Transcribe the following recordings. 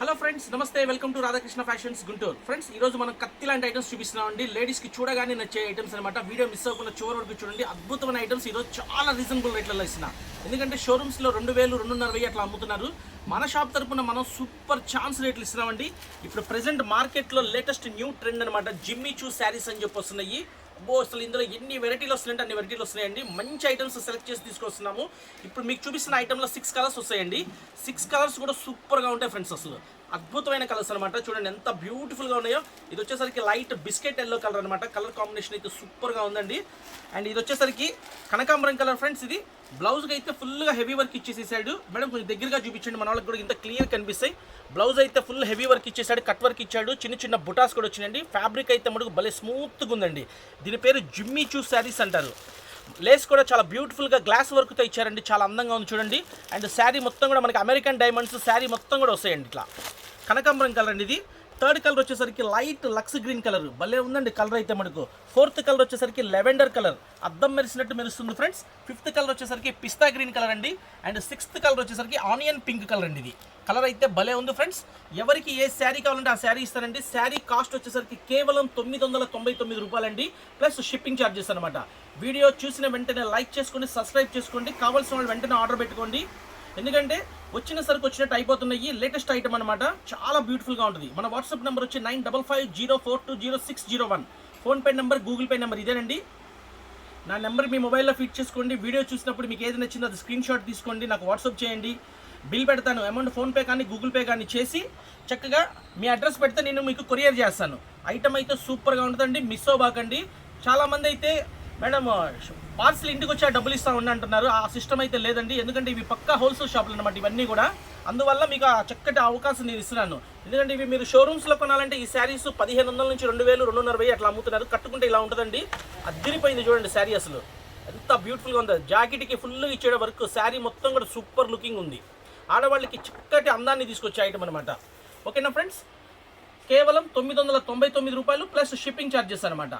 Hello friends నమస్తే welcome to Radhakrishna fashions Guntur friends ఈ రోజు మనం కత్తి లాంటి ఐటమ్స్ చూపిస్తున్నామండి. లేడీస్కి చూడగానే నచ్చే ఐటమ్స్ అనమాట వీడియో మిస్ అవ్వకుండా చివరి వరకు చూడండి. అద్భుతమైన ఐటమ్స్ ఈ రోజు చాలా రీజనబుల్ రేట్లలో ఇస్తున్నా. ఎందుకంటే షోరూమ్స్లో రెండు వేలు రెండున్నర వెయ్యి అట్లా అమ్ముతున్నారు. మన షాప్ తరపున మనం సూపర్ ఛాన్స్ రేట్లు ఇస్తున్నామండి. ఇప్పుడు ప్రెసెంట్ మార్కెట్లో లేటెస్ట్ న్యూ ట్రెండ్ అనమాట జిమ్మి చూ శారీస్ అని చెప్పి వస్తున్నాయి. అబ్బో అసలు ఇందులో ఎన్ని వెరైటీలు వస్తున్నాయంటే అన్ని వెరైటీలు వస్తున్నాయండి. మంచి ఐటమ్స్ సెలెక్ట్ చేసి తీసుకొస్తున్నాము. ఇప్పుడు మీకు చూపిస్తున్న ఐటమ్లో సిక్స్ కలర్స్ వస్తాయండి. సిక్స్ కలర్స్ కూడా సూపర్గా ఉంటాయి ఫ్రెండ్స్ అసలు. అద్భుతమైన కలర్స్ అనమాట చూడండి ఎంత బ్యూటిఫుల్గా ఉన్నాయో. ఇది వచ్చేసరికి లైట్ బిస్కెట్ ఎల్లో కలర్ అనమాట కలర్ కాంబినేషన్ అయితే సూపర్గా ఉందండి. అండ్ ఇది వచ్చేసరికి కనకాంబరం కలర్ ఫ్రెండ్స్ ఇది. బ్లౌజ్కి అయితే ఫుల్గా హెవీ వర్క్ ఇచ్చేసేసాడు. మేడం కొంచెం దగ్గరగా చూపించండి. మన వాళ్ళకి కూడా ఇంత క్లియర్ కనిపిస్తాయి. బ్లౌజ్ అయితే ఫుల్ హెవీ వర్క్ ఇచ్చేసాడు. కట్ వర్క్ ఇచ్చాడు. చిన్న చిన్న బుటాస్ కూడా వచ్చినాయండి. ఫ్యాబ్రిక్ అయితే మనకు భలే స్మూత్గా ఉందండి. దీని పేరు జిమ్మీ చూ శారీస్ అంటారు. లేస్ కూడా చాలా బ్యూటిఫుల్గా గ్లాస్ వర్క్తో ఇచ్చారండి. చాలా అందంగా ఉంది చూడండి. అండ్ శారీ మొత్తం కూడా మనకి అమెరికన్ డైమండ్స్ శారీ మొత్తం కూడా వస్తాయండి ఇట్లా. కనకాంబరం కలర్ అండి ఇది. థర్డ్ కలర్ వచ్చేసరికి లైట్ లక్స్ గ్రీన్ కలర్ భలే ఉందండి కలర్ అయితే మనకు. ఫోర్త్ కలర్ వచ్చేసరికి లెవెండర్ కలర్ అద్దం మెరిసినట్టు మెరుస్తుంది ఫ్రెండ్స్ ఫిఫ్త్ కలర్ వచ్చేసరికి పిస్తా గ్రీన్ కలర్ అండి. అండ్ సిక్స్త్ కలర్ వచ్చేసరికి ఆనియన్ పింక్ కలర్ అండి ఇది. కలర్ అయితే భలే ఉంది ఫ్రెండ్స్ ఎవరికి ఏ శారీ కావాలంటే ఆ శారీ ఇస్తారండి. శారీ కాస్ట్ వచ్చేసరికి కేవలం తొమ్మిది వందల తొంభై తొమ్మిది రూపాయలండి. ప్లస్ షిప్పింగ్ ఛార్జెస్ అనమాట వీడియో చూసిన వెంటనే లైక్ చేసుకోండి సబ్స్క్రైబ్ చేసుకోండి. కావాల్సిన వాళ్ళు వెంటనే ఆర్డర్ పెట్టుకోండి. ఎందుకంటే వచ్చిన సరుకు వచ్చినట్టు అయిపోతున్నాయి. లేటెస్ట్ ఐటమ్ అనమాట చాలా బ్యూటిఫుల్గా ఉంటుంది. మన వాట్సాప్ నెంబర్ వచ్చి nine double five zero four two zero six zero one PhonePe number Google Pay number ఇదేనండి. నా నెంబర్ మీ మొబైల్లో ఫిట్ చేసుకోండి. వీడియో చూసినప్పుడు మీకు ఏది నచ్చిందో అది స్క్రీన్ షాట్ తీసుకోండి. నాకు వాట్సాప్ చేయండి. బిల్ పెడతాను. అమౌంట్ ఫోన్పే కానీ గూగుల్ పే కానీ చేసి చక్కగా మీ అడ్రస్ పెడితే నేను మీకు కొరియర్ చేస్తాను. ఐటమ్ అయితే సూపర్గా ఉంటుందండి. మిస్ అవ్వకండి చాలామంది అయితే మేడం పార్సల్ ఇంటికి వచ్చి ఆ డబ్బులు ఇస్తా ఉండి అంటున్నారు. ఆ సిస్టమ్ అయితే లేదండి. ఎందుకంటే ఇవి పక్కా హోల్సేల్ షాపులు అనమాట ఇవన్నీ కూడా. అందువల్ల మీకు ఆ చక్కటి అవకాశం నేను ఇస్తున్నాను. ఎందుకంటే ఇవి మీరు షోరూమ్స్లో కొనాలంటే ఈ శారీస్ పదిహేను వందల నుంచి రెండు వేలు రెండున్నర వెయ్యి అట్లా అమ్ముతున్నారు. కట్టుకుంటే ఇలా ఉంటుందండి. అదిరిపోయింది చూడండి శారీ అసలు. ఎంత బ్యూటిఫుల్గా ఉంది. జాకెట్కి ఫుల్గా ఇచ్చే వరకు శారీ మొత్తం కూడా సూపర్ లుకింగ్ ఉంది. ఆడవాళ్ళకి చక్కటి అందాన్ని తీసుకొచ్చే ఐటమ్ అనమాట ఓకేనా ఫ్రెండ్స్? కేవలం తొమ్మిది వందల తొంభై తొమ్మిది రూపాయలు ప్లస్ షిప్పింగ్ ఛార్జెస్ అనమాట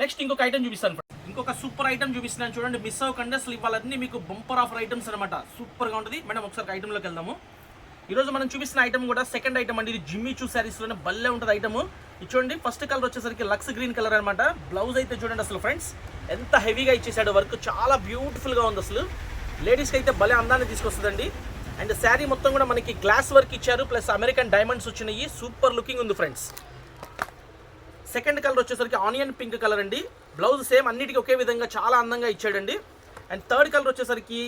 నెక్స్ట్ ఇంకొక ఐటమ్ చూపిస్తాను ఇంకొక సూపర్ ఐటమ్ చూపిస్తున్నాను చూడండి. మిస్ అవ్వకుండా. అసలు ఇవాళన్నీ మీకు బంపర్ ఆఫర్ ఐటమ్స్ అనమాట సూపర్గా ఉంటుంది. మేడం ఒకసారి ఐటమ్లోకి వెళ్దాము. ఈరోజు మనం చూపిస్తున్న ఐటమ్ కూడా సెకండ్ ఐటమ్ అండి. ఇది జిమ్మి చూ శారీస్లోనే భలే ఉంటుంది ఐటమ్ ఇది చూడండి. ఫస్ట్ కలర్ వచ్చేసరికి లక్స్ గ్రీన్ కలర్ అనమాట బ్లౌజ్ అయితే చూడండి అసలు ఫ్రెండ్స్ ఎంత హెవీగా ఇచ్చేసాడు. వర్క్ చాలా బ్యూటిఫుల్గా ఉంది అసలు. లేడీస్కి అయితే భలే అందాన్ని తీసుకొస్తుందండి. అండ్ శారీ మొత్తం కూడా మనకి గ్లాస్ వర్క్ ఇచ్చారు. ప్లస్ అమెరికన్ డైమండ్స్ వచ్చినాయి. సూపర్ లుకింగ్ ఉంది ఫ్రెండ్స్ సెకండ్ కలర్ వచ్చేసరికి ఆనియన్ పింక్ కలర్ అండి. బ్లౌజ్ సేమ్ అన్నిటికీ ఒకే విధంగా చాలా అందంగా ఇచ్చాడండి. అండ్ థర్డ్ కలర్ వచ్చేసరికి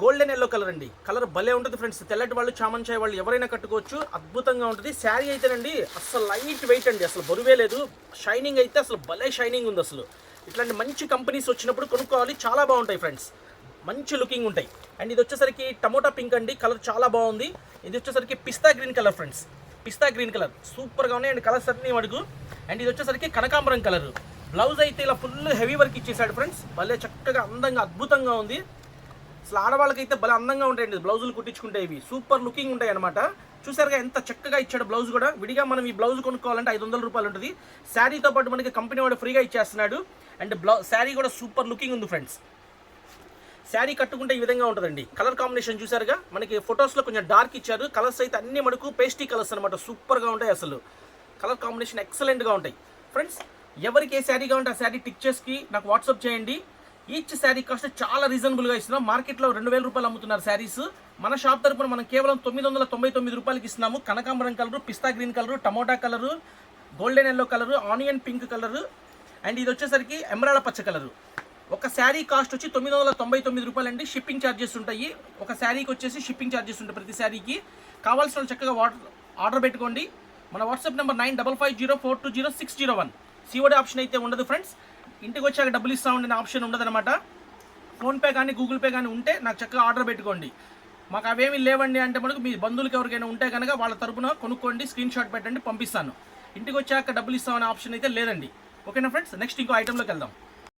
గోల్డెన్ ఎల్లో కలర్ అండి. కలర్ భలే ఉంటుంది ఫ్రెండ్స్. తెల్లటి వాళ్ళు చామంచాయ వాళ్ళు ఎవరైనా కట్టుకోవచ్చు. అద్భుతంగా ఉంటుంది. శారీ అయితేనండి అసలు లైట్ వెయిట్ అండి. అసలు బరువే లేదు. షైనింగ్ అయితే అసలు భలే షైనింగ్ ఉంది అసలు. ఇట్లాంటి మంచి కంపెనీస్ వచ్చినప్పుడు కొనుక్కోవాలి. చాలా బాగుంటాయి ఫ్రెండ్స్. మంచి లుకింగ్ ఉంటాయి. అండ్ ఇది వచ్చేసరికి టమోటా పింక్ అండి. కలర్ చాలా బాగుంది. ఇది వచ్చేసరికి pista green colour friends. Pista green colour. సూపర్గా ఉన్నాయి. అండ్ కలర్స్ అన్నీ అడుగు అండ్ ఇది వచ్చేసరికి కనకాంబరం కలర్. బ్లౌజ్ అయితే ఇలా ఫుల్ హెవీ వర్క్ ఇచ్చేసాడు ఫ్రెండ్స్. భలే చక్కగా అందంగా అద్భుతంగా ఉంది. అసలు ఆడవాళ్ళకైతే భలే అందంగా ఉంటాయండి బ్లౌజులు కుట్టించుకుంటే ఇవి. సూపర్ లుకింగ్ ఉంటాయి అనమాట చూసారుగా ఎంత చక్కగా ఇచ్చాడు బ్లౌజ్ కూడా. విడిగా మనం ఈ బ్లౌజ్ కొనుక్కోవాలంటే ఐదు వందల రూపాయలు ఉంటుంది. శారీతో పాటు మనకి కంపెనీ వాడు ఫ్రీగా ఇచ్చేస్తున్నాడు. అండ్ బ్లౌ శారీ కూడా సూపర్ లుకింగ్ ఉంది ఫ్రెండ్స్. శారీ కట్టుకుంటే ఈ విధంగా ఉంటుందండి. కలర్ కాంబినేషన్ చూసారుగా మనకి ఫొటోస్లో కొంచెం డార్క్ ఇచ్చారు. కలర్స్ అయితే అన్ని మనకు పేస్టీ కలర్స్ అనమాట సూపర్గా ఉంటాయి అసలు. కలర్ కాంబినేషన్ ఎక్సలెంట్గా ఉంటాయి. ఫ్రెండ్స్ ఎవరికి ఏ శారీ కావాలంటే ఆ శారీ టిక్ చేసి నాకు వాట్సాప్ చేయండి. ఈచ్ శారీ కాస్ట్ చాలా రీజనబుల్గా ఇస్తున్నాం. మార్కెట్లో రెండు వేల రూపాయలు అమ్ముతున్నారు శారీస్. మన షాప్ తరపున మనం కేవలం తొమ్మిది వందల తొంభై తొమ్మిది రూపాయలకి ఇస్తున్నాము. కనకాంబరం colour pista green colour tomato colour golden yellow colour onion pink colour and ఇది వచ్చేసరికి ఎమరాల పచ్చ కలరు. ఒక శారీ కాస్ట్ వచ్చి తొమ్మిది వందల తొంభై తొమ్మిది రూపాయలు అండి షిప్పింగ్ ఛార్జెస్ ఉంటాయి. ఒక శారీకి వచ్చేసి షిప్పింగ్ ఛార్జెస్ ఉంటాయి ప్రతి శారీకి. కావాల్సిన వాళ్ళు చక్కగా వాటర్ ఆర్డర్ పెట్టుకోండి. మన WhatsApp number nine double five zero four two zero six zero one COD option అయితే ఉండదు ఫ్రెండ్స్ ఇంటికి వచ్చాక డబ్బులు ఇస్తా ఉండే ఆప్షన్ ఉండదన్నమాట. ఫోన్పే కానీ గూగుల్ పే కానీ ఉంటే నాకు చక్కగా ఆర్డర్ పెట్టుకోండి. మాకు అవేమి లేవండి అంటే మనకు మీ బంధువులకి ఎవరికైనా ఉంటే కనుక వాళ్ళ తరపున కొనుక్కోండి స్క్రీన్ షాట్ పెట్టండి పంపిస్తాను. ఇంటికి వచ్చాక డబ్బులు ఇస్తామనే ఆప్షన్ అయితే లేదండి. ఓకేనా ఫ్రెండ్స్ నెక్స్ట్ ఇంకో ఐటెంలోకి వెళ్దాం.